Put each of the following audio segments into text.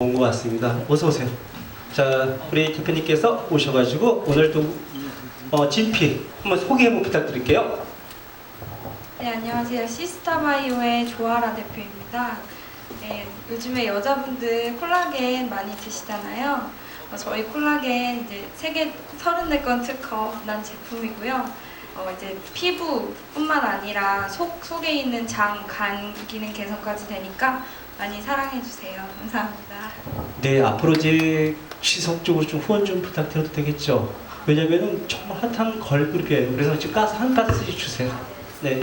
온 것 같습니다. 어서 오세요. 자, 우리 대표님께서 오셔가지고 오늘 또 어, 진피 한번 소개 한번 부탁드릴게요. 네, 안녕하세요. 시스타바이오의 조아라 대표입니다. 네, 요즘에 여자분들 콜라겐 많이 드시잖아요. 어, 저희 콜라겐 이제 세계 34건 특허 난 제품이고요. 어, 이제 피부뿐만 아니라 속, 속에 있는 장, 간 기능 개선까지 되니까 많이 사랑해 주세요. 감사합니다. 네, 앞으로 이제 지속적으로 좀 후원 좀 부탁드려도 되겠죠? 왜냐면은 정말 핫한 걸그룹이에요. 그래서 지금 가스 한 가스씩 주세요. 네.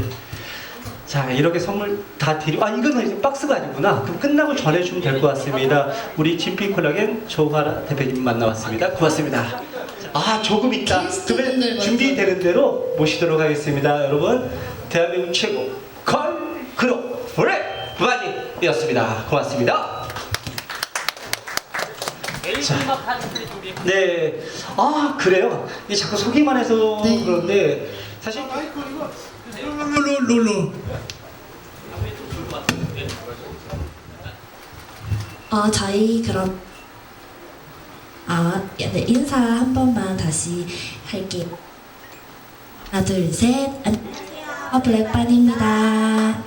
자, 이렇게 선물 다 드리고, 아, 이거는 이제 박스가 아니구나. 그럼 끝나고 전해주면 될 것 같습니다. 우리 진피 콜라겐 조화라 대표님 만나왔습니다. 고맙습니다. 아, 조금 있다. 그러면. 준비되는 대로 모시도록 하겠습니다. 여러분, 대한민국 최고 걸그룹 브레바디였습니다. 고맙습니다. 네. 아, 그래요? 이 자꾸 소개만 해서 네. 그런데 사실 룰루룰루 어, 저희 그럼 아, 네, 인사 한 번만 다시 할게요. 하나, 둘, 셋. 안녕하세요. 블랙반입니다.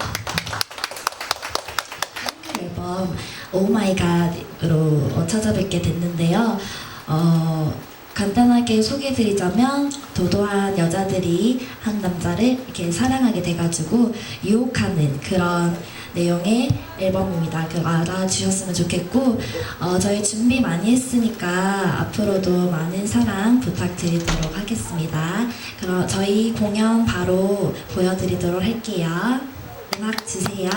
앨범 오마이갓으로 어, 찾아뵙게 됐는데요. 어, 간단하게 소개해드리자면 도도한 여자들이 한 남자를 이렇게 사랑하게 돼가지고 유혹하는 그런 내용의 앨범입니다. 그 알아주셨으면 좋겠고 어, 저희 준비 많이 했으니까 앞으로도 많은 사랑 부탁드리도록 하겠습니다. 그럼 저희 공연 바로 보여드리도록 할게요. 음악 주세요.